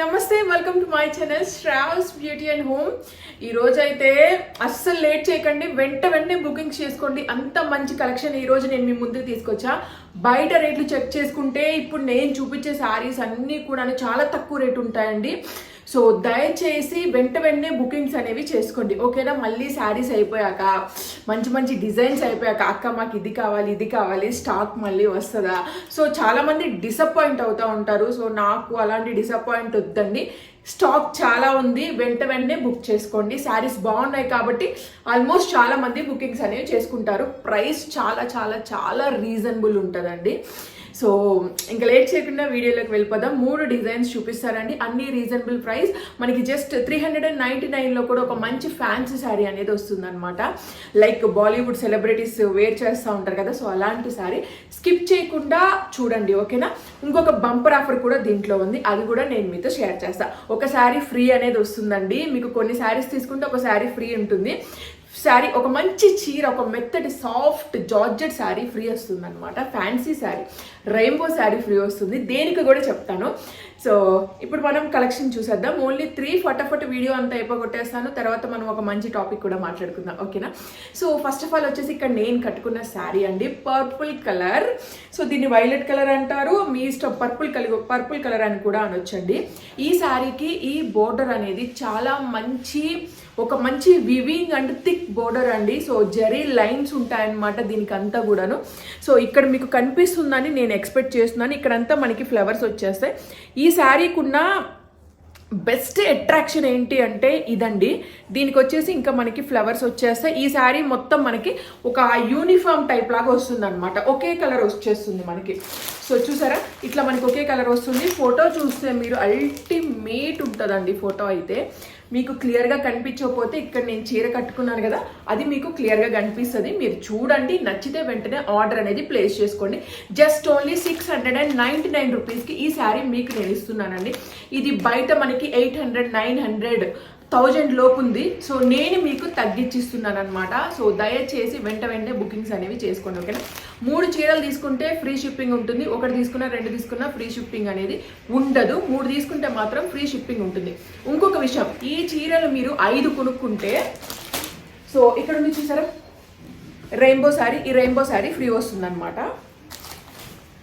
నమస్తే welcome to my channel Shravas beauty and home ఈ రోజు అయితే అస్సలు లేట్ చేయకండి వెంట వెంటనే బుకింగ్స్ చేసుకోండి. అంత మంచి కలెక్షన్ ఈ రోజు నేను మీ ముందుకు తీసుకొచ్చా. బయట రేట్లు చెక్ చేసుకుంటే ఇప్పుడు నేను చూపించే శారీస్ అన్నీ కూడా చాలా తక్కువ రేటు ఉంటాయండి. సో దయచేసి వెంట వెంటనే బుకింగ్స్ అనేవి చేసుకోండి. ఓకేనా? మళ్ళీ శారీస్ అయిపోయాక మంచి మంచి డిజైన్స్ అయిపోయాక అక్క మాకు ఇది కావాలి ఇది కావాలి స్టాక్ మళ్ళీ వస్తుందా? సో చాలామంది డిసప్పాయింట్ అవుతూ ఉంటారు. సో నాకు అలాంటి డిసప్పాయింట్ వద్దండి. స్టాక్ చాలా ఉంది. వెంట వెంటనే బుక్ చేసుకోండి. శారీస్ బాగున్నాయి కాబట్టి ఆల్మోస్ట్ చాలా మంది బుకింగ్స్ అనేవి చేసుకుంటారు. ప్రైస్ చాలా చాలా చాలా రీజనబుల్ ఉంటుందండి. సో ఇంకా లేట్ చేయకుండా వీడియోలోకి వెళ్ళిపోదాం. మూడు డిజైన్స్ చూపిస్తారండి. అన్ని రీజనబుల్ ప్రైస్. మనకి just three hundred and ninety నైన్లో కూడా ఒక మంచి ఫ్యాన్సీ శారీ అనేది వస్తుందన్నమాట. లైక్ బాలీవుడ్ సెలబ్రిటీస్ వేర్ చేస్తూ ఉంటారు కదా సో అలాంటి శారీ. స్కిప్ చేయకుండా చూడండి ఓకేనా? ఇంకొక బంపర్ ఆఫర్ కూడా దీంట్లో ఉంది. అది కూడా నేను మీతో షేర్ చేస్తాను ఒక శారీ ఫ్రీ అనేది వస్తుందండి. మీకు కొన్ని శారీస్ తీసుకుంటే ఒక శారీ ఫ్రీ ఉంటుంది. శారీ ఒక మంచి చీర ఒక మెత్తటి సాఫ్ట్ జార్జెట్ శారీ ఫ్రీ వస్తుంది అనమాట fancy sari rainbow sari free వస్తుంది. దేనికి కూడా చెప్తాను. సో ఇప్పుడు మనం కలెక్షన్ చూసేద్దాం. ఓన్లీ త్రీ ఫటాఫట్ వీడియో అంతా అయిపోగొట్టేస్తాను. తర్వాత మనం ఒక మంచి టాపిక్ కూడా మాట్లాడుకుందాం. ఓకేనా సో ఫస్ట్ ఆఫ్ ఆల్ వచ్చేసి ఇక్కడ నేను కట్టుకున్న శారీ అండి. పర్పుల్ కలర్ సో దీన్ని వైలెట్ కలర్ అంటారు. మీ ఇష్టం పర్పుల్ కలర్ పర్పుల్ కలర్ అని కూడా అనొచ్చండి. ఈ శారీకి ఈ బోర్డర్ అనేది చాలా మంచి ఒక మంచి వివింగ్ అండ్ థిక్ బోర్డర్ అండి. సో జరీ లైన్స్ ఉంటాయన్నమాట దీనికి అంతా కూడాను. సో ఇక్కడ మీకు కనిపిస్తుందని నేను ఎక్స్పెక్ట్ చేస్తున్నాను. ఇక్కడంతా మనకి ఫ్లవర్స్ వచ్చేస్తాయి. ఈ శారీకున్న బెస్ట్ అట్రాక్షన్ ఏంటి అంటే ఇదండి. దీనికి వచ్చేసి ఇంకా మనకి ఫ్లవర్స్ వచ్చేస్తాయి. ఈ శారీ మొత్తం మనకి ఒక యూనిఫామ్ టైప్ లాగా వస్తుంది అనమాట ఒకే కలర్ వచ్చేస్తుంది మనకి. సో చూసారా? ఇట్లా మనకి ఒకే కలర్ వస్తుంది. ఫోటో చూస్తే మీరు అల్టిమేట్ ఉంటుందండి ఫోటో అయితే. మీకు క్లియర్గా కనిపించకపోతే ఇక్కడ నేను చీర కట్టుకున్నాను కదా అది మీకు క్లియర్గా కనిపిస్తుంది. మీరు చూడండి నచ్చితే వెంటనే ఆర్డర్ అనేది ప్లేస్ చేసుకోండి. Just only six hundred and ninety nine రూపీస్కి ఈ శారీ మీకు నేను ఇస్తున్నానండి. ఇది బయట మనకి eight hundred nine hundred thousand లోపు ఉంది. సో నేను మీకు తగ్గించిస్తున్నాను అనమాట సో దయచేసి వెంట వెంటనే బుకింగ్స్ అనేవి చేసుకోండి ఓకేనా? మూడు చీరలు తీసుకుంటే ఫ్రీ షిప్పింగ్ ఉంటుంది. ఒకటి తీసుకున్నా రెండు తీసుకున్నా ఫ్రీ షిప్పింగ్ అనేది ఉండదు. మూడు తీసుకుంటే మాత్రం ఫ్రీ షిప్పింగ్ ఉంటుంది. ఇంకొక విషయం ఈ చీరలు మీరు ఐదు కొనుక్కుంటే సో ఇక్కడ ఉంది చూసారా? రెయిన్బో శారీ ఈ రెయిన్బో శారీ ఫ్రీ వస్తుందన్నమాట.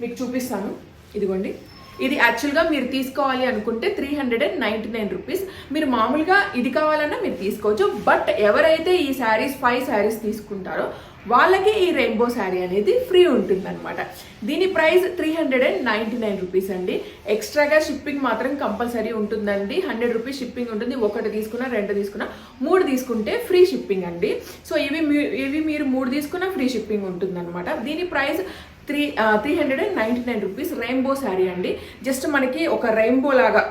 మీకు చూపిస్తాను. ఇదిగోండి. ఇది యాక్చువల్గా మీరు తీసుకోవాలి అనుకుంటే three hundred and ninety nine rupees మీరు మామూలుగా ఇది కావాలన్నా మీరు తీసుకోవచ్చు. బట్ ఎవరైతే ఈ శారీస్ ఫైవ్ శారీస్ తీసుకుంటారో వాళ్ళకి ఈ రెయిన్బో శారీ అనేది ఫ్రీ ఉంటుందన్నమాట. దీని price three hundred and ninety nine rupees అండి ఎక్స్ట్రాగా షిప్పింగ్ మాత్రం కంపల్సరీ ఉంటుందండి. హండ్రెడ్ రూపీస్ షిప్పింగ్ ఉంటుంది. ఒకటి తీసుకున్నా రెండు తీసుకున్నా మూడు తీసుకుంటే ఫ్రీ షిప్పింగ్ అండి. సో ఇవి మీ- ఇవి మీరు మూడు తీసుకున్నా ఫ్రీ షిప్పింగ్ ఉంటుందన్నమాట. దీని price three three hundred and ninety nine rupees rainbow sari అండి. జస్ట్ మనకి ఒక రెయిన్బో లాగా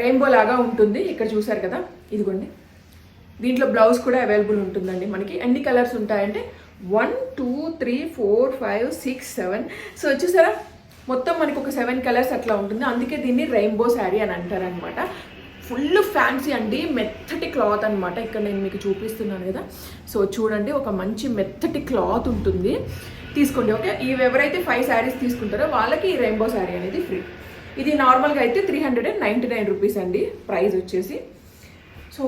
రెయిన్బో లాగా ఉంటుంది. ఇక్కడ చూసారు కదా? ఇదిగోండి. దీంట్లో బ్లౌజ్ కూడా అవైలబుల్ ఉంటుందండి మనకి. ఎన్ని కలర్స్ ఉంటాయంటే one two three four five six seven so వచ్చేసారా మొత్తం మనకి ఒక సెవెన్ కలర్స్ అట్లా ఉంటుంది. అందుకే దీన్ని రెయిన్బో శారీ అని అంటారనమాట ఫుల్ ఫ్యాన్సీ అండి. మెత్తటి క్లాత్ అన్నమాట. ఇక్కడ నేను మీకు చూపిస్తున్నాను కదా. సో చూడండి. ఒక మంచి మెత్తటి క్లాత్ ఉంటుంది. తీసుకోండి ఓకే? ఇవి ఎవరైతే ఫైవ్ శారీస్ తీసుకుంటారో వాళ్ళకి ఈ రెయిన్బో శారీ అనేది ఫ్రీ ఇది నార్మల్గా అయితే three hundred and ninety nine rupees అండి ప్రైస్ వచ్చేసి. సో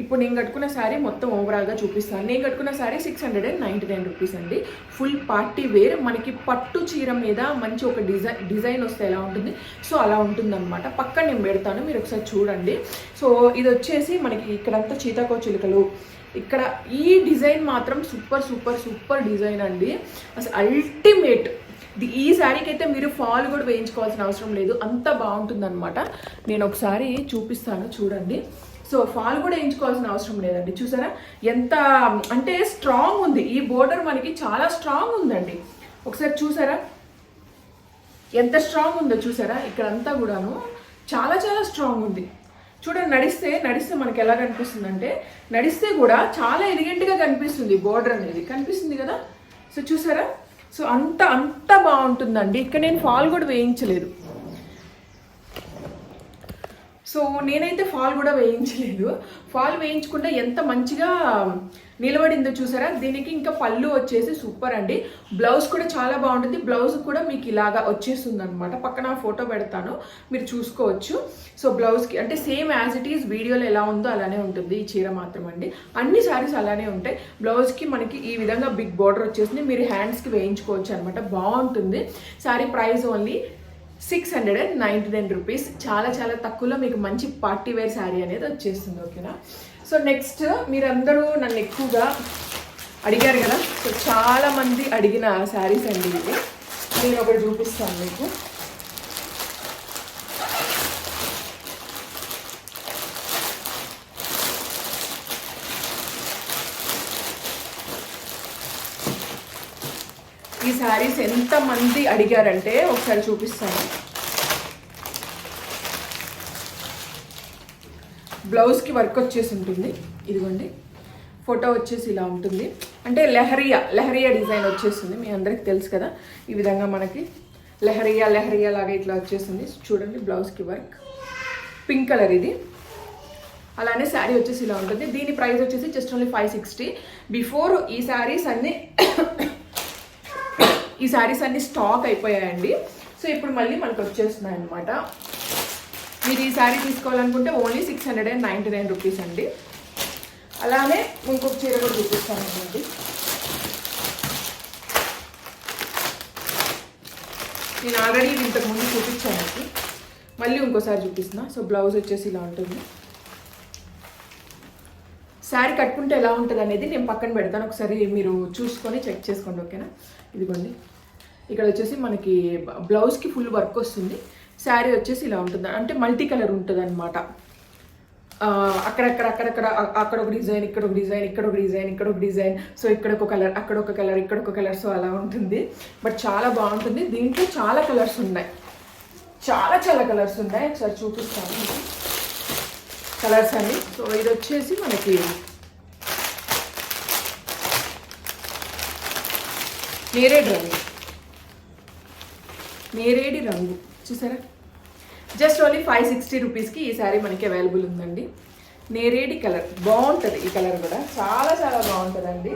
ఇప్పుడు నేను కట్టుకున్న శారీ మొత్తం ఓవరాల్గా చూపిస్తాను. నేను కట్టుకున్న sari six hundred and ninety nine rupees అండి. ఫుల్ పార్టీ వేర్ మనకి పట్టు చీర మీద మంచి ఒక డిజైన్ డిజైన్ వస్తే ఎలా ఉంటుంది? సో అలా ఉంటుందన్నమాట. పక్కన నేను పెడతాను మీరు ఒకసారి చూడండి. సో ఇది వచ్చేసి మనకి ఇక్కడంతా చీతాకో చిలుకలు ఇక్కడ ఈ డిజైన్ మాత్రం సూపర్ సూపర్ సూపర్ డిజైన్ అండి. అసలు అల్టిమేట్ ది- ఈ శారీకి అయితే మీరు ఫాల్ కూడా వేయించుకోవాల్సిన అవసరం లేదు. అంత బాగుంటుందన్నమాట. నేను ఒకసారి చూపిస్తాను చూడండి. సో ఫాల్ కూడా వేయించుకోవాల్సిన అవసరం లేదండి. చూసారా? ఎంత అంటే స్ట్రాంగ్ ఉంది. ఈ బోర్డర్ మనకి చాలా స్ట్రాంగ్ ఉందండి. ఒకసారి చూసారా? ఎంత స్ట్రాంగ్ ఉందో చూసారా? ఇక్కడంతా కూడాను చాలా చాలా స్ట్రాంగ్ ఉంది. చూడండి నడిస్తే నడిస్తే మనకి ఎలా కనిపిస్తుంది అంటే నడిస్తే కూడా చాలా ఎలిగెంట్గా కనిపిస్తుంది బోర్డర్ అనేది. కనిపిస్తుంది కదా? సో చూసారా? సో అంత అంత బాగుంటుందండి. ఇక్కడ నేను ఫాల్ కూడా వేయించలేదు. సో నేనైతే ఫాల్ కూడా వేయించలేదు. ఫాల్ వేయించకుండా ఎంత మంచిగా నిలబడిందో చూసారా? దీనికి ఇంకా పళ్ళు వచ్చేసి సూపర్ అండి. బ్లౌజ్ కూడా చాలా బాగుంటుంది. బ్లౌజ్ కూడా మీకు ఇలాగా వచ్చేస్తుంది అనమాట పక్కన ఫోటో పెడతాను. మీరు చూసుకోవచ్చు. సో బ్లౌజ్కి అంటే సేమ్ యాజ్ ఇట్ ఈస్ వీడియోలో ఎలా ఉందో అలానే ఉంటుంది. ఈ చీర మాత్రం అండి. అన్ని శారీస్ అలానే ఉంటాయి. బ్లౌజ్కి మనకి ఈ విధంగా బిగ్ బార్డర్ వచ్చేసింది మీరు హ్యాండ్స్కి వేయించుకోవచ్చు అనమాట బాగుంటుంది. Sari price only six hundred and ninety nine rupees చాలా చాలా తక్కువలో మీకు మంచి పార్టీ వేర్ శారీ అనేది వచ్చేస్తుంది ఓకేనా? సో నెక్స్ట్ మీరందరూ నన్ను ఎక్కువగా అడిగారు కదా? సో చాలామంది అడిగిన శారీస్ అండి ఇవి. నేను ఒకటి చూపిస్తాను మీకు. శారీస్ ఎంతమంది అడిగారంటే ఒకసారి చూపిస్తాను. బ్లౌజ్కి వర్క్ వచ్చేసి ఉంటుంది. ఇదిగోండి. ఫోటో వచ్చేసి ఇలా ఉంటుంది. అంటే లెహరియా లెహరియా డిజైన్ వచ్చేస్తుంది. మీ అందరికి తెలుసు కదా ఈ విధంగా మనకి లెహరియా లెహరియా లాగా ఇట్లా వచ్చేసింది చూడండి బ్లౌజ్కి వర్క్. పింక్ కలర్ ఇది. అలానే శారీ వచ్చేసి ఇలా ఉంటుంది. దీని ప్రైస్ వచ్చేసి just only five sixty. Before ఈ శారీస్ అన్నీ ఈ శారీస్ అన్ని స్టాక్ అయిపోయాయండి. సో ఇప్పుడు మళ్ళీ మనకు వచ్చేస్తున్నాయి అనమాట మీరు ఈ శారీ తీసుకోవాలనుకుంటే only six hundred and ninety nine rupees అండి. అలానే ఇంకొక చీర కూడా చూపిస్తానండి. నేను ఆల్రెడీ ఇది ఇంతకు ముందు చూపించాను మళ్ళీ ఇంకోసారి చూపిస్తున్నా. సో బ్లౌజ్ వచ్చేసి ఇలా ఉంటుంది. శారీ కట్టుకుంటే ఎలా ఉంటుంది అనేది నేను పక్కన పెడతాను. ఒకసారి మీరు చూసుకొని చెక్ చేసుకోండి ఓకేనా? ఇదిగోండి. ఇక్కడ వచ్చేసి మనకి బ్లౌజ్కి ఫుల్ వర్క్ వస్తుంది. శారీ వచ్చేసి ఇలా ఉంటుంది. అంటే మల్టీ కలర్ ఉంటుంది అనమాట అక్కడక్కడ అక్కడక్కడ అక్కడ ఒక డిజైన్ ఇక్కడ ఒక డిజైన్ ఇక్కడ ఒక డిజైన్ ఇక్కడ ఒక డిజైన్ సో ఇక్కడ ఒక కలర్ అక్కడ ఒక కలర్ ఇక్కడ ఒక కలర్ సో అలా ఉంటుంది. బట్ చాలా బాగుంటుంది. దీంట్లో చాలా కలర్స్ ఉన్నాయి. చాలా చాలా కలర్స్ ఉన్నాయి. ఒకసారి చూపిస్తాను. కలర్స్ అన్ని. సో ఇది వచ్చేసి మనకి నేరే రంగు. నేరేడి రంగు. చూసారా? జస్ట్ ఓన్లీ ఫైవ్ సిక్స్టీ రూపీస్కి ఈ శారీ మనకి అవైలబుల్ ఉందండి. నేరేడి కలర్ బాగుంటుంది ఈ కలర్ కూడా. చాలా చాలా బాగుంటుందండి.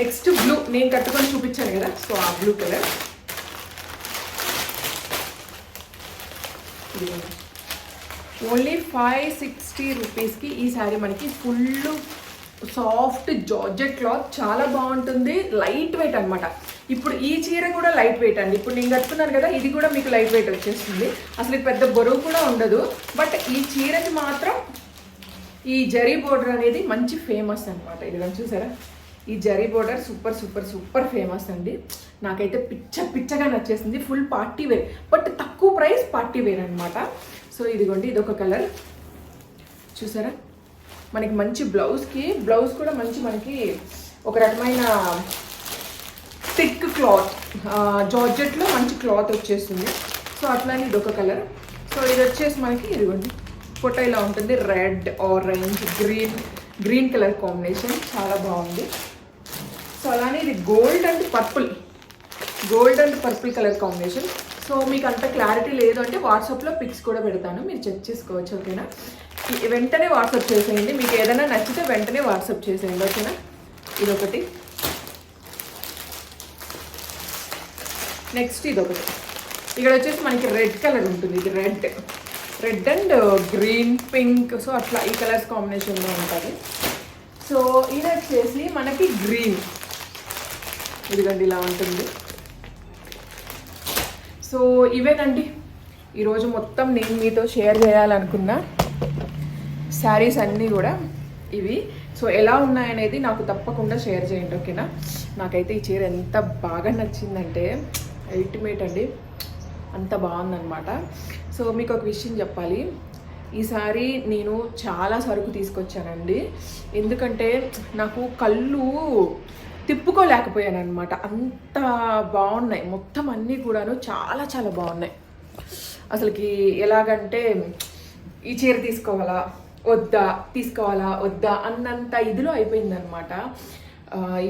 నెక్స్ట్ బ్లూ నేను కట్టుకొని చూపించాను కదా. సో ఆ blue colour only five sixty రూపీస్కి ఈ శారీ మనకి ఫుల్ సాఫ్ట్ జార్జెట్ క్లాత్ చాలా బాగుంటుంది. లైట్ వెయిట్ అనమాట ఇప్పుడు ఈ చీర కూడా లైట్ వెయిట్ అండి. ఇప్పుడు నేను కట్టుకున్నాను కదా ఇది కూడా మీకు లైట్ వెయిట్ వచ్చేస్తుంది. అసలు పెద్ద బరువు కూడా ఉండదు. బట్ ఈ చీరకి మాత్రం ఈ జరీ బోర్డర్ అనేది మంచి ఫేమస్ అనమాట ఇది చూసారా? ఈ zari border super super super famous అండి. నాకైతే పిచ్చ పిచ్చగా నచ్చేసింది. Full party wear. బట్ తక్కువ ప్రైస్ పార్టీ వేర్ అనమాట సో ఇదిగోండి ఇదొక కలర్. చూసారా? మనకి మంచి బ్లౌజ్కి బ్లౌజ్ కూడా మంచి మనకి ఒక రకమైన థిక్ క్లాత్ జార్జెట్లో మంచి క్లాత్ వచ్చేస్తుంది. సో అట్లానే ఇదొక కలర్ సో ఇది వచ్చేసి మనకి ఇదిగోండి. ఫోటో ఇలా ఉంటుంది. Red orange green green colour combination చాలా బాగుంది. సో అలానే ఇది gold and purple gold and purple colour combination so మీకు అంత క్లారిటీ లేదు అంటే వాట్సాప్లో పిక్స్ కూడా పెడతాను. మీరు చెక్ చేసుకోవచ్చు ఓకేనా? వెంటనే వాట్సాప్ చేసేయండి. మీకు ఏదైనా నచ్చితే వెంటనే వాట్సాప్ చేసేయండి. ఓకేనా? ఇదొకటి. నెక్స్ట్ ఇదొకటి. ఇక్కడ వచ్చేసి మనకి రెడ్ కలర్ ఉంటుంది. ఇది red. Red and green pink. So అట్లా ఈ కలర్స్ కాంబినేషన్లో ఉంటుంది. సో ఇది వచ్చేసి మనకి గ్రీన్. ఇదిగండి ఇలా ఉంటుంది. సో ఇవేనండి. ఈరోజు మొత్తం నేను మీతో షేర్ చేయాలనుకున్నా. శారీస్ అన్నీ కూడా ఇవి. సో ఎలా ఉన్నాయనేది నాకు తప్పకుండా షేర్ చేయండి ఓకేనా? నాకైతే ఈ చీర ఎంత బాగా నచ్చిందంటే అల్టిమేట్ అండి. అంత బాగుందనమాట సో మీకు ఒక విషయం చెప్పాలి. ఈసారి నేను చాలా సరుకు తీసుకొచ్చానండి. ఎందుకంటే నాకు కళ్ళు తిప్పుకోలేకపోయాను అనమాట అంత బాగున్నాయి. మొత్తం అన్నీ కూడాను చాలా చాలా బాగున్నాయి. అసలుకి ఎలాగంటే ఈ చీర తీసుకోవాలా? వద్దా తీసుకోవాలా వద్దా అన్నంత ఇదిలో అయిపోయిందనమాట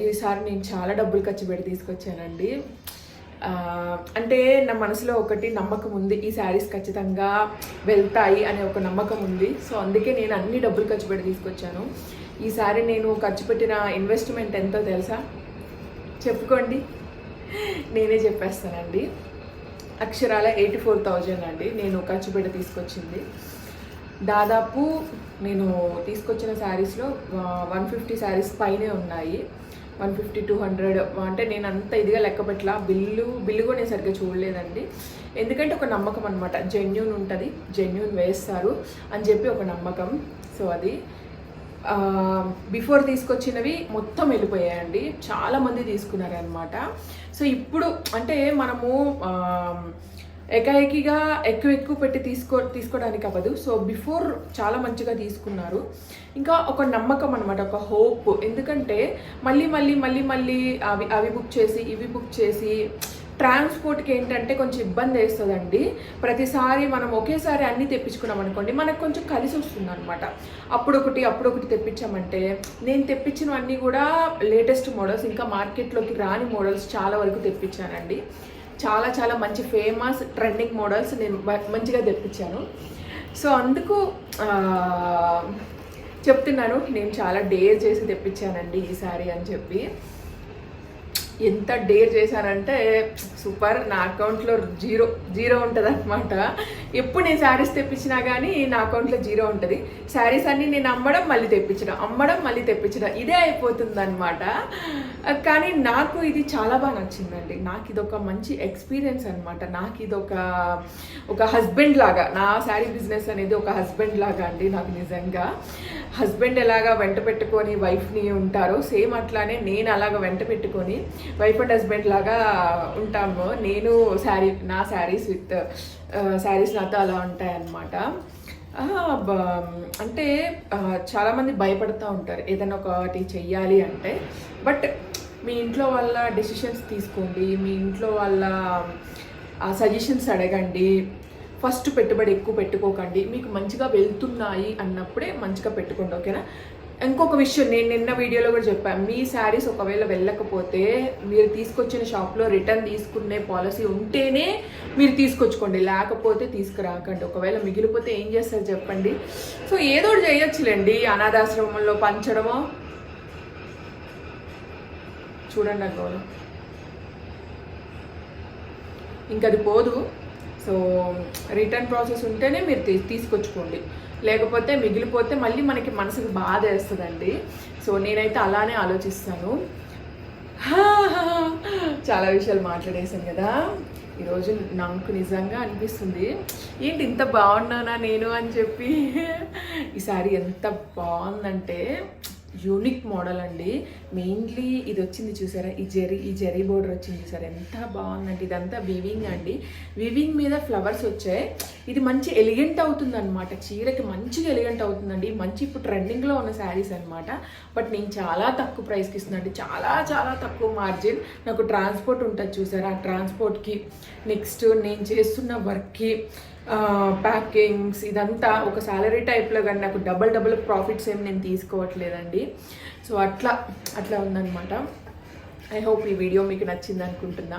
ఈసారి నేను చాలా డబ్బులు ఖర్చు పెట్టి తీసుకొచ్చానండి. అంటే నా మనసులో ఒకటి నమ్మకం ఉంది ఈ శారీస్ ఖచ్చితంగా వెళ్తాయి అనే ఒక నమ్మకం ఉంది. సో అందుకే నేను అన్ని డబ్బులు ఖర్చు పెట్టి తీసుకొచ్చాను. ఈ సారీ నేను ఖర్చు పెట్టిన ఇన్వెస్ట్మెంట్ ఎంతో తెలుసా? చెప్పుకోండి. నేనే చెప్పేస్తానండి. అక్షరాల ఎయిటీ ఫోర్ థౌజండ్ అండి. నేను ఖర్చు పెట్టి తీసుకొచ్చింది. దాదాపు నేను తీసుకొచ్చిన శారీస్లో వన్ ఫిఫ్టీ శారీస్ పైనే ఉన్నాయి. వన్ ఫిఫ్టీ టూ హండ్రెడ్ అంటే నేను అంత ఇదిగా లెక్క పెట్టలా. బిల్లు బిల్లు కూడా నేను సరిగ్గా చూడలేదండి. ఎందుకంటే ఒక నమ్మకం అనమాట జెన్యున్ ఉంటుంది. జెన్యున్ వేస్తారు అని చెప్పి ఒక నమ్మకం. సో అది బిఫోర్ తీసుకొచ్చినవి మొత్తం వెళ్ళిపోయాయండి. చాలామంది తీసుకున్నారనమాట సో ఇప్పుడు అంటే మనము ఏకాఏకిగా ఎక్కువ ఎక్కువ పెట్టి తీసుకో తీసుకోవడానికి అవ్వదు. సో బిఫోర్ చాలా మంచిగా తీసుకున్నారు. ఇంకా ఒక నమ్మకం అనమాట ఒక హోప్. ఎందుకంటే మళ్ళీ మళ్ళీ మళ్ళీ మళ్ళీ అవి అవి బుక్ చేసి ఇవి బుక్ చేసి ట్రాన్స్పోర్ట్కి ఏంటంటే కొంచెం ఇబ్బంది వేస్తుందండి. ప్రతిసారి మనం ఒకేసారి అన్నీ తెప్పించుకున్నాం అనుకోండి మనకు కొంచెం కలిసి వస్తుంది అనమాట అప్పుడు ఒకటి అప్పుడు ఒకటి తెప్పించామంటే నేను తెప్పించినవన్నీ కూడా లేటెస్ట్ మోడల్స్ ఇంకా మార్కెట్లోకి రాని మోడల్స్ చాలా వరకు తెప్పించానండి. చాలా చాలా మంచి ఫేమస్ ట్రెండింగ్ మోడల్స్ నేను మ- మంచిగా తెప్పించాను. సో అందుకు చెప్తున్నాను నేను చాలా డేర్ చేసి తెప్పించానండి ఈసారి అని చెప్పి. ఎంత డేర్ చేశానంటే సూపర్ నా అకౌంట్లో జీరో జీరో ఉంటుంది అనమాట ఎప్పుడు నేను శారీస్ తెప్పించినా కానీ నా అకౌంట్లో జీరో ఉంటుంది. శారీస్ అన్నీ నేను అమ్మడం మళ్ళీ తెప్పించడం అమ్మడం మళ్ళీ తెప్పించడం ఇదే అయిపోతుంది అనమాట కానీ నాకు ఇది చాలా బాగా నచ్చిందండి. నాకు ఇది ఒక మంచి ఎక్స్పీరియన్స్ అనమాట నాకు ఇది ఒక ఒక హస్బెండ్ లాగా నా శారీ బిజినెస్ అనేది ఒక హస్బెండ్ లాగా అండి నాకు నిజంగా. హస్బెండ్ ఎలాగా వెంట పెట్టుకొని వైఫ్ని ఉంటారో సేమ్ అట్లానే నేను అలాగ వెంట పెట్టుకొని వైఫ్ అండ్ హస్బెండ్ లాగా ఉంటాము. నేను శారీ నా శారీస్ విత్ శారీస్ నాతో అలా ఉంటాయన్నమాట. అంటే చాలామంది భయపడుతూ ఉంటారు. ఏదైనా ఒకటి చెయ్యాలి అంటే. బట్ మీ ఇంట్లో వాళ్ళ డెసిషన్స్ తీసుకోండి. మీ ఇంట్లో వాళ్ళ సజెషన్స్ అడగండి. ఫస్ట్ పెట్టుబడి ఎక్కువ పెట్టుకోకండి. మీకు మంచిగా వెళ్తున్నాయి అన్నప్పుడే మంచిగా పెట్టుకోండి. ఓకేనా? ఇంకొక విషయం నేను నిన్న వీడియోలో కూడా చెప్పాను మీ శారీస్ ఒకవేళ వెళ్ళకపోతే మీరు తీసుకొచ్చిన షాప్లో రిటర్న్ తీసుకునే పాలసీ ఉంటేనే మీరు తీసుకొచ్చుకోండి. లేకపోతే తీసుకురాకండి. ఒకవేళ మిగిలిపోతే ఏం చేస్తారు చెప్పండి. సో ఏదో చేయొచ్చులేండి. అనాథాశ్రమంలో పంచడమో. చూడండి అక్కడ ఇంకది అది పోదు. సో రిటర్న్ ప్రాసెస్ ఉంటేనే మీరు తీ తీసుకొచ్చుకోండి. లేకపోతే మిగిలిపోతే మళ్ళీ మనకి మనసుకు బాధ వేస్తుందండి. సో నేనైతే అలానే ఆలోచిస్తాను. చాలా విషయాలు మాట్లాడేశాను కదా. ఈరోజు నాకు నిజంగా అనిపిస్తుంది ఏంటి ఇంత బాగున్నానా నేను అని చెప్పి. ఈసారి ఎంత బాగుందంటే యూనిక్ మోడల్ అండి. మెయిన్లీ ఇది వచ్చింది చూసారా? ఈ జెరీ ఈ జెరీ బోర్డర్ వచ్చింది చూసారా? ఎంత బాగుందండి. ఇదంతా వివింగ్ అండి. వివింగ్ మీద ఫ్లవర్స్ వచ్చాయి. ఇది మంచి ఎలిగెంట్ అవుతుంది అనమాట చీరకి మంచిగా ఎలిగెంట్ అవుతుందండి. మంచి ఇప్పుడు ట్రెండింగ్లో ఉన్న శారీస్ అనమాట బట్ నేను చాలా తక్కువ ప్రైస్కి ఇస్తున్నాను చాలా చాలా తక్కువ మార్జిన్ నాకు ట్రాన్స్పోర్ట్ ఉంటుంది చూసారా? ఆ ట్రాన్స్పోర్ట్కి నెక్స్ట్ నేను చేస్తున్న వర్క్కి ప్యాకింగ్స్ ఇదంతా ఒక శాలరీ టైప్లో కానీ నాకు డబల్ డబల్ ప్రాఫిట్స్ ఏమి నేను తీసుకోవట్లేదండి. సో అట్లా అట్లా ఉందనమాట ఐ హోప్ ఈ వీడియో మీకు నచ్చింది అనుకుంటున్నా.